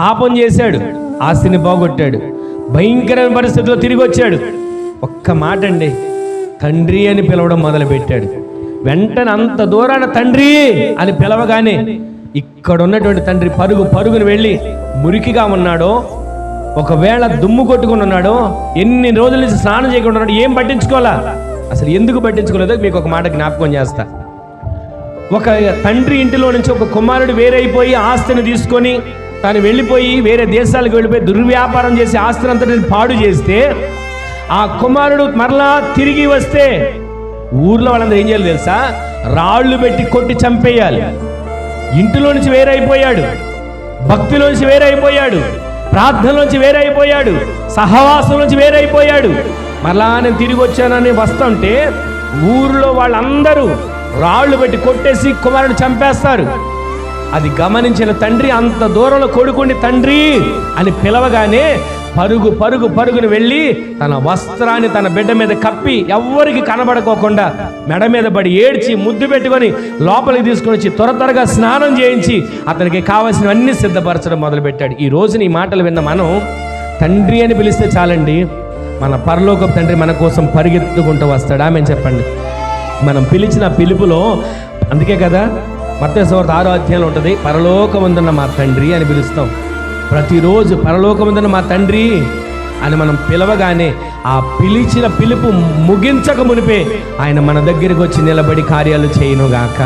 పాపం చేశాడు. ఆస్తిని పోగొట్టాడు. భయంకరమైన పరిస్థితిలో తిరిగి వచ్చాడు. ఒక్క మాట అండి. తండ్రి అని పిలవడం మొదలుపెట్టాడు. వెంటనే అంత దూరాన తండ్రి అని పిలవగానే ఇక్కడ ఉన్నటువంటి తండ్రి పరుగు పరుగును వెళ్ళి మురికిగా ఉన్నాడో ఒకవేళ దుమ్ము కొట్టుకుని ఉన్నాడో ఎన్ని రోజుల నుంచి స్నానం చేయకుండా ఉన్నాడు ఏం పట్టించుకోవాలా? అసలు ఎందుకు పట్టించుకోలేదో మీకు ఒక మాట జ్ఞాపకం చేస్తా. ఒక తండ్రి ఇంటిలో నుంచి ఒక కుమారుడు వేరైపోయి ఆస్తిని తీసుకొని తను వెళ్ళిపోయి వేరే దేశాలకు వెళ్ళిపోయి దుర్వ్యాపారం చేసి ఆస్తిని నేను పాడు చేస్తే ఆ కుమారుడు మరలా తిరిగి వస్తే ఊర్లో వాళ్ళందరూ ఏం చేయాలి తెలుసా? రాళ్ళు పెట్టి కొట్టి చంపేయాలి. ఇంటిలో నుంచి వేరైపోయాడు. భక్తిలోంచి వేరైపోయాడు. ప్రార్థనలోంచి వేరైపోయాడు. సహవాసం నుంచి వేరైపోయాడు. మరలా నేను తిరిగి వచ్చానని వస్తుంటే ఊరిలో వాళ్ళందరూ రాళ్ళు పెట్టి కొట్టేసి కుమారుడు చంపేస్తారు. అది గమనించిన తండ్రి అంత దూరంలో కొడుకుని తండ్రి అని పిలవగానే పరుగు పరుగు పరుగుని వెళ్ళి తన వస్త్రాన్ని తన బిడ్డ మీద కప్పి ఎవ్వరికి కనబడుకోకుండా మెడ మీద పడి ఏడ్చి ముద్దు పెట్టుకొని లోపలికి తీసుకొని వచ్చి త్వర త్వరగా స్నానం చేయించి అతనికి కావాల్సినవన్నీ సిద్ధపరచడం మొదలుపెట్టాడు. ఈ రోజున ఈ మాటలు విన్న మనం తండ్రి అని పిలిస్తే చాలండి మన పరలోక తండ్రి మన కోసం పరిగెత్తుకుంటూ వస్తాడా? మేము చెప్పండి. మనం పిలిచిన పిలుపులో అందుకే కదా మత్స్యవార్త ఆరో అధ్యాయంలో ఉంటుంది. పరలోకమందున్న మా తండ్రి అని పిలుస్తాం. ప్రతిరోజు పరలోకమందున్న మా తండ్రి అని మనం పిలవగానే ఆ పిలిచిన పిలుపు ముగించక మునిపే ఆయన మన దగ్గరికి వచ్చి నిలబడి కార్యాలు చేయనుగాక.